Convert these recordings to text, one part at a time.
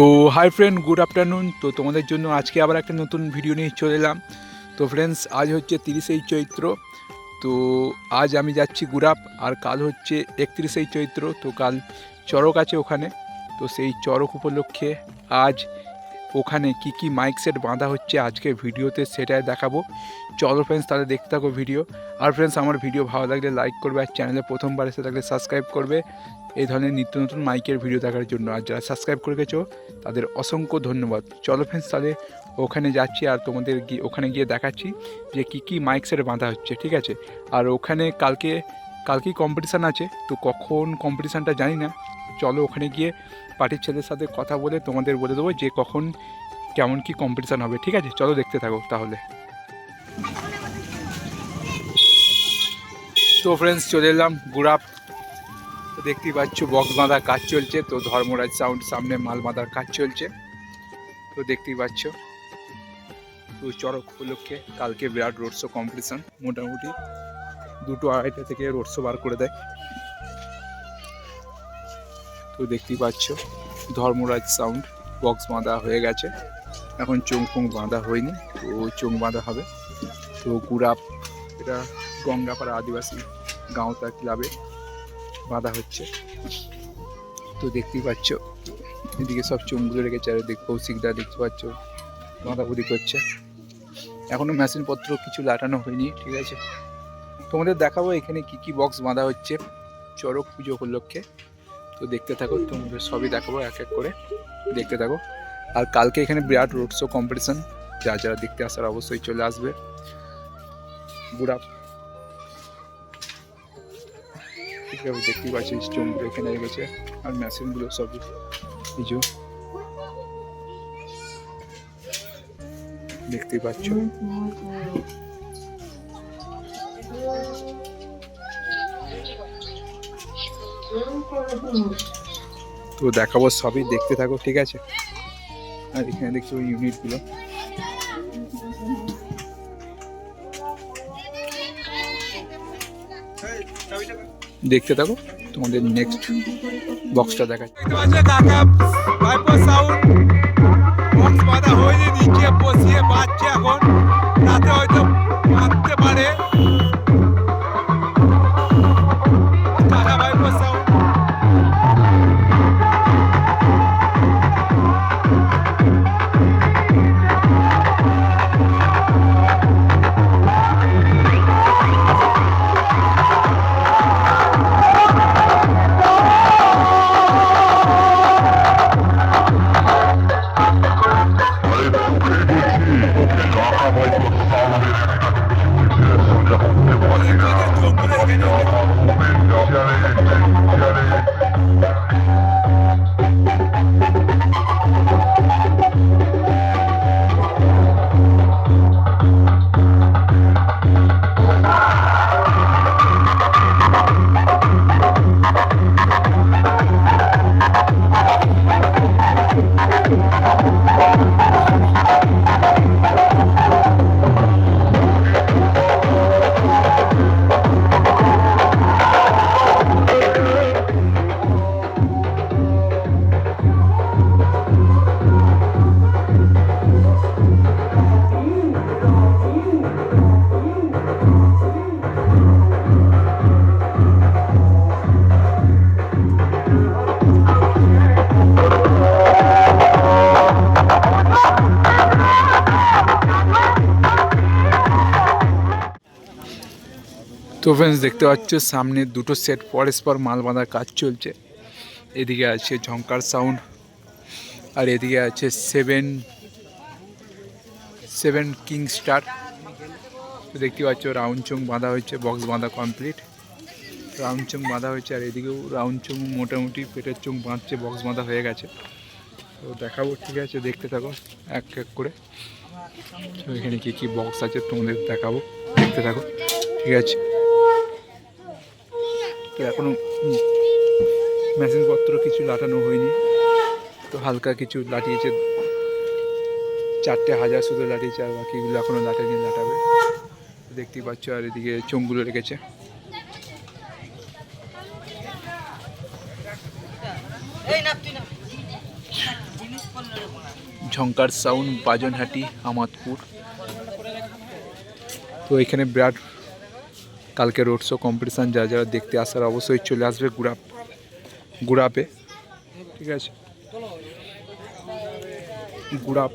তো hi friend good afternoon তো তোমাদের জন্য আজকে আবার একটা নতুন ভিডিও নিয়ে চলে এলাম। তো ফ্রেন্ডস আজ হচ্ছে তিরিশেই চৈত্র। তো আজ আমি যাচ্ছি গুড়াপ, আর কাল হচ্ছে একত্রিশেই চৈত্র। তো কাল চড়ক আছে ওখানে। তো সেই চড়ক উপলক্ষে আজ ওখানে কি কি মাইক সেট বাঁধা হচ্ছে আজকে ভিডিওতে সেটাই দেখাবো। চলো ফ্রেন্ডস তাহলে দেখতে থাকো ভিডিও আর ফ্রেন্ডস আমার ভিডিও ভালো লাগলে লাইক করবে আর চ্যানেলে প্রথমবার এসে থাকলে সাবস্ক্রাইব করবে। এই ধরনের নিত্য নতুন মাইকের ভিডিও দেখার জন্য। আর যারা সাবস্ক্রাইব করে গেছো, তাদের অসংখ্য ধন্যবাদ। চলো ফ্রেন্ডস তাহলে ওখানে যাচ্ছি আর তোমাদের গিয়ে, ওখানে গিয়ে দেখাচ্ছি যে কী কী মাইক সেট বাঁধা হচ্ছে, ঠিক আছে? আর ওখানে কালকে কালকেই কম্পিটিশান আছে, তো কখন কম্পিটিশানটা জানি না। চলো ওখানে গিয়ে পার্টির ছেলের সাথে কথা বলে তোমাদের বলে দেবো যে কখন কেমন কি কম্পিটিশান হবে, ঠিক আছে? চলো দেখতে থাকো তাহলে। তো ফ্রেন্ডস চলে এলাম গুড়াপ। দেখতেই পাচ্ছ বক্স বাঁধার কাজ চলছে, তো ধর্মরাজ সাউন্ড সামনে মাল বাঁধার কাজ চলছে। তো দেখতেই পাচ্ছ। তো চড়ক উপলক্ষে কালকে বিরাট রোড শো কম্পিটিশন মোটামুটি। দুটো আড়াইটা থেকে রোড শো বার করে দেয়। তো দেখতেই পাচ্ছ, ধর্মরাজ সাউন্ড বক্স বাঁধা হয়ে গেছে। এখন চোং ফোং বাঁধা হয়নি, তো চোং বাঁধা হবে। তো গুড়াপ, এটা গঙ্গাপাড়া আদিবাসী গাঁওতা ক্লাবে বাঁধা হচ্ছে। তো দেখতেই পাচ্ছ, এদিকে সব চোঙগুলো রেখেছে আর দেখ কৌশিকদা দেখতে পাচ্ছ বাঁধাবুদি করছে এখনও মেশিনপত্র কিছু লাটানো হয়নি, ঠিক আছে? তোমাদের দেখাবো এখানে কি কি বক্স বাঁধা হচ্ছে। চড়ক পুজো উপলক্ষে। তো দেখতে থাকো, তোমাদের সবই দেখাবো এক এক করে। দেখতে থাকো। আর কালকে এখানে বিরাট রোড শো কম্পিটিশন যারা যারা দেখতে আসার অবশ্যই চলে আসবে। ঠিক আছে, দেখতেই পাচ্ছিস চুমগুলো এখানে রেখেছে আর মেশিনগুলো সবই। কিছু দেখতেই পাচ্ছ। তো দেখাবো সবই, দেখতে থাকো, ঠিক আছে? আর এখানে দেখছ ইউনিটগুলো দেখতে থাকো, তোমাদের নেক্সট বক্সটা দেখাচ্ছি। বাজছে এখন। হয়তো বাঁধতে পারে। তো ফ্রেন্ডস দেখতে পাচ্ছ, সামনে দুটো সেট পরস্পর মাল বাঁধার কাজ চলছে। এদিকে আছে ঝঙ্কার সাউন্ড আর এদিকে আছে সেভেন সেভেন কিং স্টার দেখতে পাচ্ছ রাউন্ড চোং বাঁধা হয়েছে বক্স বাঁধা কমপ্লিট রাউন্ড চোং বাঁধা হয়েছে, আর এদিকেও রাউন্ড চোং মোটামুটি পেটের চোং বাঁধছে বক্স বাঁধা হয়ে গেছে। তো দেখাবো, ঠিক আছে, দেখতে থাকো, এক এক করে। এখানে কী কী বক্স আছে তোমাদের দেখাবো? দেখতে থাকো। ঠিক আছে। তো এখনও মেশিনপত্র কিছু লাটানো হয়নি। তো হালকা কিছু লাটিয়েছে চারটে হাজার শুধু লাটিয়েছে আর বাকিগুলো এখনও লাটানি লাটাবে। দেখতেই পাচ্ছ, আর এদিকে চোঙগুলো রেখেছে। ঝঙ্কার সাউন্ড বাজনহাটি, আমাদপুর। তো এখানে বিরাট কালকে রোড শো কম্পিটিশান যা যারা দেখতে আসার অবশ্যই চলে আসবে গুড়াপ, গুড়াপে। ঠিক আছে? গুড়াপ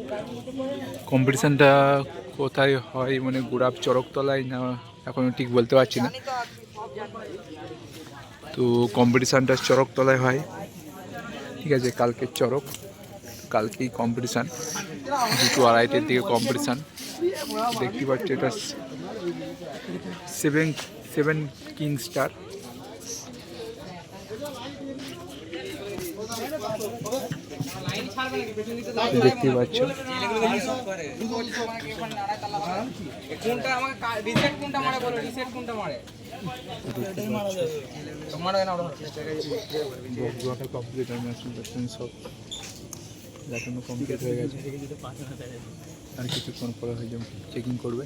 কম্পিটিশানটা কোথায় হয়? মানে গুড়াপ চরকতলায় না এখনও ঠিক বলতে পারছি না। তো কম্পিটিশানটা চরকতলায় হয়। ঠিক আছে, কালকে চরক। কালকেই কম্পিটিশান দুটো আড়াইটের দিকে কম্পিটিশান দেখতে পাচ্ছ এটা সেভেন সেভেন কিং স্টার দেখতে পাচ্ছ। কোনটা আমাকে রিসেট কোনটা মারে বলো রিসেট কোনটা মারে? তোমার না ওটা কমপ্লিট হয়ে সব। দেখানো কমপ্লিট হয়ে গেছে। আর কিছুক্ষণ পরে হয়ে যাবে চেকিং করবে।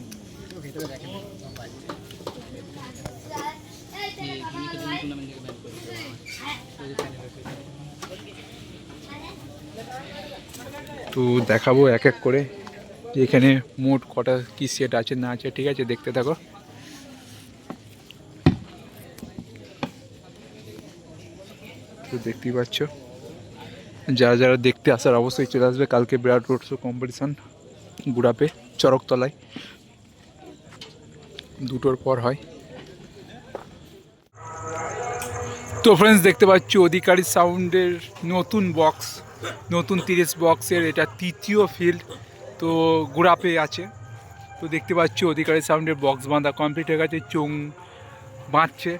তো দেখাবো এক এক করে যে এখানে মোট কটা কি সেট আছে না আছে ঠিক আছে দেখতে থাকো। তো দেখতেই পাচ্ছ। যারা যারা দেখতে আসার অবশ্যই চলে আসবে। কালকে বিরাট রোড শো কম্পিটিশান গুড়াপে, চরকতলায়। দুটোর পর হয়। তো ফ্রেন্ডস দেখতে পাচ্ছ অধিকারী সাউন্ডের নতুন বক্স নতুন তিরিশ বক্সের এটা তৃতীয় ফিল্ড তো গুড়াপে আছে। তো দেখতে পাচ্ছ অধিকারী সাউন্ডের বক্স বাঁধা কমপ্লিট হয়ে গেছে চোং বাঁধছে।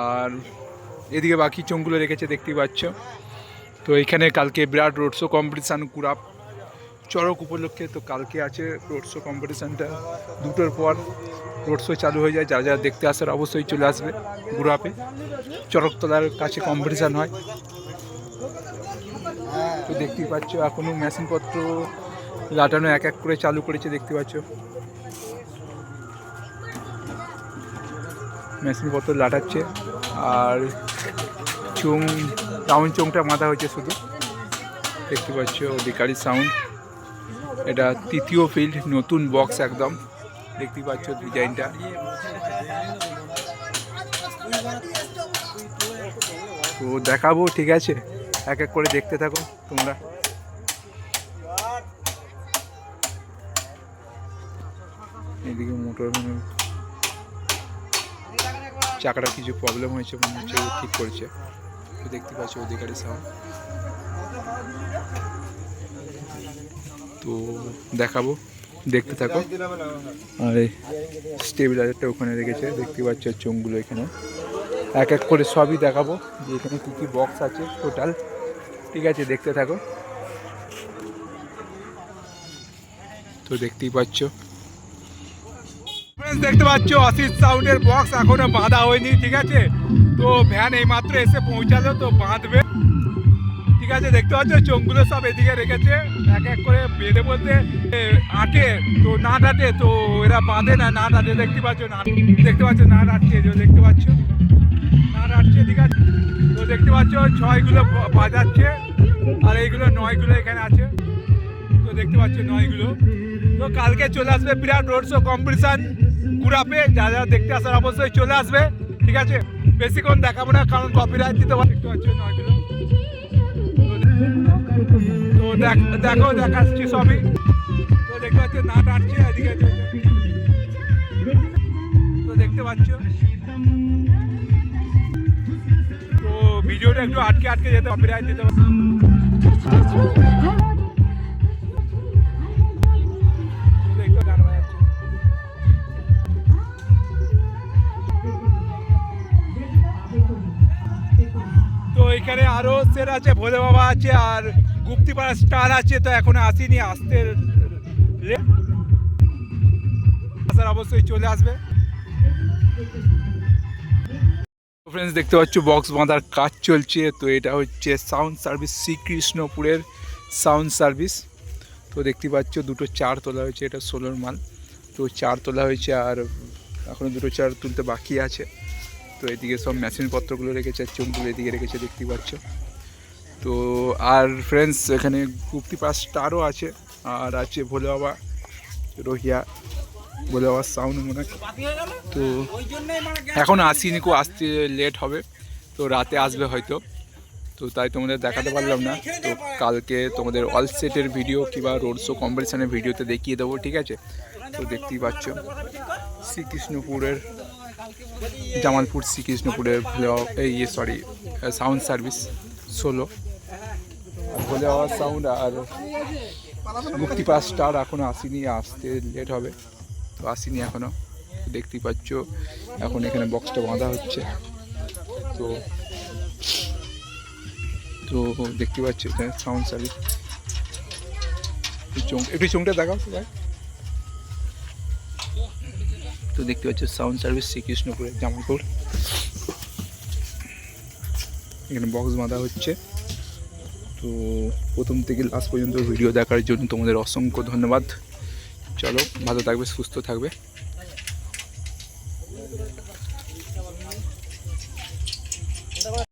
আর এদিকে বাকি চোঙগুলো রেখেছে দেখতেই পাচ্ছ। তো এখানে কালকে বিরাট road show competition Gurap Charak উপলক্ষে তো কালকে আছে রোড শো কম্পিটিশানটা দুটোর পর রোড শো চালু হয়ে যায় যারা যারা দেখতে আসার অবশ্যই চলে আসবে গুড়াপে চড়কতলার কাছে কম্পিটিশান হয়। তো দেখতেই পাচ্ছ এখনও মেশিনপত্র লাটানো এক এক করে চালু করেছে, দেখতে পাচ্ছ। মেশিনপত্র লাটাচ্ছে আর চোং রাউন্ড চোংটা মাথা হয়েছে শুধু। দেখতে পাচ্ছ অধিকারী সাউন্ড। এটা তৃতীয় ফিল্ড, নতুন বক্স একদম। দেখতে পাচ্ছ ডিজাইনটা। তো দেখাবো, ঠিক আছে? এক এক করে দেখতে থাকো তোমরা। এদিকে মোটর মানে চাকাটা কিছু প্রবলেম হয়েছে মনে হচ্ছে ঠিক করেছে। দেখতে পাচ্ছি অধিকারী সাউন্ড তো দেখাবো, দেখতে থাকো। আর এই স্টেবিলাইজারটা ওখানে রেখেছে, দেখতে পাচ্ছ চোঙগুলো এখানে। এক এক করে সবই দেখাবো যে এখানে কী কী বক্স আছে টোটাল ঠিক আছে, দেখতে থাকো। তো দেখতেই পাচ্ছ। Friends, দেখতে পাচ্ছ অসিত সাউন্ডের বক্স এখনও বাঁধা হয়নি ঠিক আছে? তো ভ্যান এইমাত্র এসে পৌঁছালো তো বাঁধবে। ঠিক আছে দেখতে পাচ্ছ চোঙগুলো সব এদিকে রেখেছে এক এক করে বেঁধে বলতে আটে তো না আটে তো এরা বাঁধে না না আটে দেখতে পাচ্ছ না দেখতে পাচ্ছ না যে দেখতে পাচ্ছ। না আটছে ঠিক আছে? তো দেখতে পাচ্ছ ছয়গুলো বাজাচ্ছে আর এইগুলো নয়গুলো এখানে আছে। তো দেখতে পাচ্ছ নয়গুলো। তো কালকে চলে আসবে বিরাট রোড শো কম্পিটিশান গুড়াপে যা যারা দেখতে আসার অবশ্যই চলে আসবে, ঠিক আছে? বেশিক্ষণ দেখাবো না, কারণ কপিরাইট দিতে পারে পাচ্ছ নয়গুলো তো দেখ- দেখো, দেখাচ্ছি সবই। তো দেখতে পাচ্ছ না ডাটছে এদিকে। তো দেখতে পাচ্ছ। ভিডিওটা একটু আটকে আটকে যেতে কপিরাইট দিতে পারে এখানে আরও সেট আছে, ভোলে বাবা আছে আর গুপ্তিপাড়া স্টার আছে, তো এখনও আসিনি, আসতে আসার অবশ্যই চলে আসবে। ফ্রেন্ডস দেখতে পাচ্ছ বক্স বাঁধার কাজ চলছে, তো এটা হচ্ছে সাউন্ড সার্ভিস শ্রীকৃষ্ণপুরের সাউন্ড সার্ভিস তো দেখতে পাচ্ছ, দুটো চার তোলা হয়েছে, এটা ষোলোর মাল। তো চার তোলা হয়েছে আর এখনও দুটো চার তুলতে বাকি আছে। তো এদিকে সব মেশিনপত্রগুলো রেখেছে আর চোখগুলো এদিকে রেখেছে, দেখতে পাচ্ছ। তো আর ফ্রেন্ডস এখানে গুপ্তি পাস স্টারও আছে, আর আছে ভোলে বাবা, রোহিয়া। ভোলে বাবার সাউন্ড মনে তো এখন আসিনি কো আসতে লেট হবে। তো রাতে আসবে হয়তো। তো তাই তোমাদের দেখাতে পারলাম না। তো কালকে তোমাদের অল সেটের ভিডিও কিংবা রোড শো কম্পিটিশনের ভিডিওতে দেখিয়ে দেবো, ঠিক আছে? তো দেখতেই পাচ্ছ। শ্রীকৃষ্ণপুরের জামালপুর শ্রীকৃষ্ণপুরের এই ইয়ে সরি সাউন্ড সার্ভিস ষোলো ভোলে বাবার সাউন্ড আর মুক্তি পাস স্টার এখনও আসেনি, আসতে লেট হবে। তো আসেনি এখনও দেখতেই পাচ্ছ, এখন এখানে বক্সটা বাঁধা হচ্ছে। তো তো দেখতে পাচ্ছ এখানে সাউন্ড সার্ভিস চোখ একটু চোখটা দেখাও ভাই। তো দেখতে পাচ্ছ সাউন্ড সার্ভিস শ্রীকৃষ্ণপুরের জামালপুর। এখানে বক্স বাঁধা হচ্ছে। তো প্রথম থেকে লাস্ট পর্যন্ত ভিডিও দেখার জন্য তোমাদের অসংখ্য ধন্যবাদ। চলো, ভালো থাকবে, সুস্থ থাকবে।